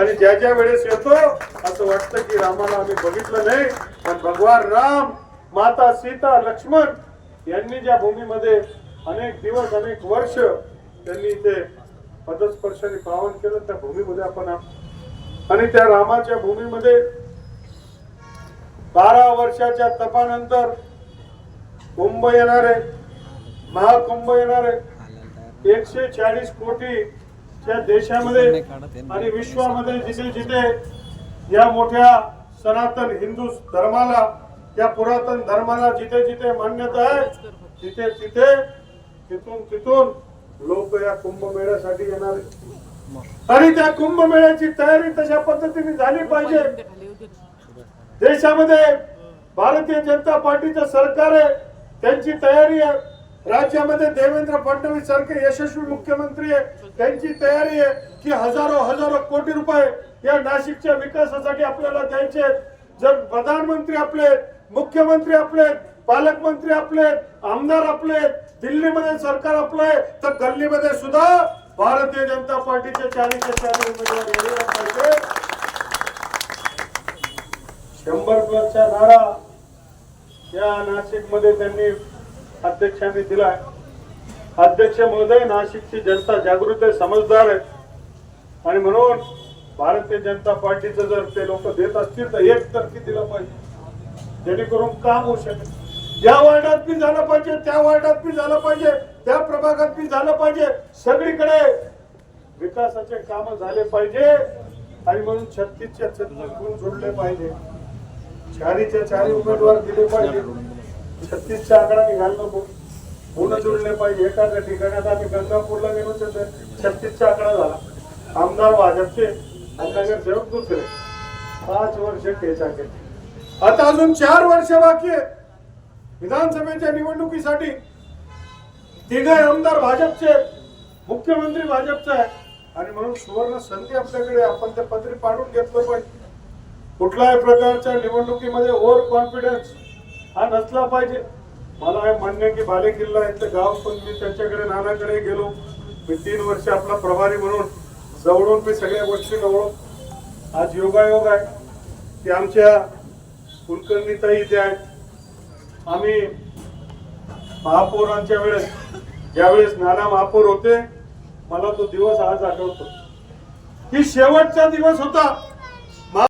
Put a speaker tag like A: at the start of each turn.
A: आणि ज्या ज्या वेळेस येतो असं वाटतं की रामाला आम्ही बघितलं नाही पण भगवान राम माता सीता लक्ष्मण यांनी ज्या भूमीमध्ये अनेक दिवस अनेक वर्ष त्यांनी इथे पदस्पर्शाने पावन केलं त्या भूमीमध्ये आपण आणि त्या रामाच्या भूमीमध्ये बारा वर्षाच्या तपानंतर कुंभ येणारे महाकुंभ येणारे एकशे चाळीस कोटी कोटीच्या देशामध्ये आणि विश्वामध्ये जिथे जिथे या मोठ्या सनातन हिंदू धर्माला या पुरातन धर्माला जिथे जिथे मान्यता आहे तिथे तिथे तिथून तिथून लोक या कुंभमेळ्यासाठी येणार. आणि त्या कुंभमेळ्याची तयारी तशा पद्धतीने झाली पाहिजे. देशामध्ये भारतीय जनता पार्टीचं सरकार आहे त्यांची तयारी आहे. राज्यामध्ये देवेंद्र फडणवीस सारखे यशस्वी मुख्यमंत्री आहे. त्यांची तयारी आहे की हजारो हजारो कोटी रुपये या नाशिकच्या विकासासाठी आपल्याला द्यायचे जर प्रधानमंत्री आपले मुख्यमंत्री आपले पालकमंत्री आपले आमदार आपले दिल्लीमध्ये सरकार आपलं आहे तर गल्लीमध्ये सुद्धा भारतीय जनता पार्टीचे चारीचे चाळीस उमेदवार पाहिजे. शंभर प्लसचा नारा या नाशिकमध्ये त्यांनी अध्यक्षांनी दिलाय. अध्यक्ष महोदय नाशिकची जनता जागृत आहे समजदार आहे. आणि म्हणून भारतीय जनता पार्टीचं जर ते लोक देत असतील तर एक तर्फी दिलं पाहिजे. जेणेकरून काम होऊ शकेल. या वार्डात बी झालं पाहिजे त्या वार्डात बी झालं पाहिजे त्या प्रभागात बी झालं पाहिजे. सगळीकडे विकासाचे काम झाले पाहिजे. आणि म्हणून छत्तीसच्या छत्तीस गुण जोडले पाहिजे. चारीच्या चारी उमेदवार दिले पाहिजे. छत्तीसचा आकडा निघाला नको. गुण जुळले पाहिजे. एखाद्या ठिकाणी आता आम्ही गंगापूरला गेलो तर छत्तीसचा आकडा झाला. आमदार भाजपचे आणि नगरसेवक दुसरे. पाच वर्ष ठेचा केले. आता अजून चार वर्ष बाकी आहे विधानसभेच्या निवडणुकीसाठी तिघे आमदार भाजपचे मुख्यमंत्री भाजपचा आहे आणि म्हणून सुवर्ण संधी आपल्याकडे आपण ते पत्री पाडून घेतलं पाहिजे. कुठल्याही प्रकारच्या निवडणुकीमध्ये ओव्हर कॉन्फिडन्स हा नसला पाहिजे. मला हे मान्य आहे की बाले किल्ला इथलं गाव पण मी त्यांच्याकडे नानाकडे गेलो. मी तीन वर्ष आपला प्रभारी म्हणून जवळून मी सगळ्या गोष्टी जवळ आज योगायोग आहे. की आमच्या कुलकर्णीताई इथे आहेत. आम्ही महापौरांच्या वेळेस ज्यावेळेस नाना महापौर होते मला तो दिवस आज आठवतो. की शेवटचा दिवस होता.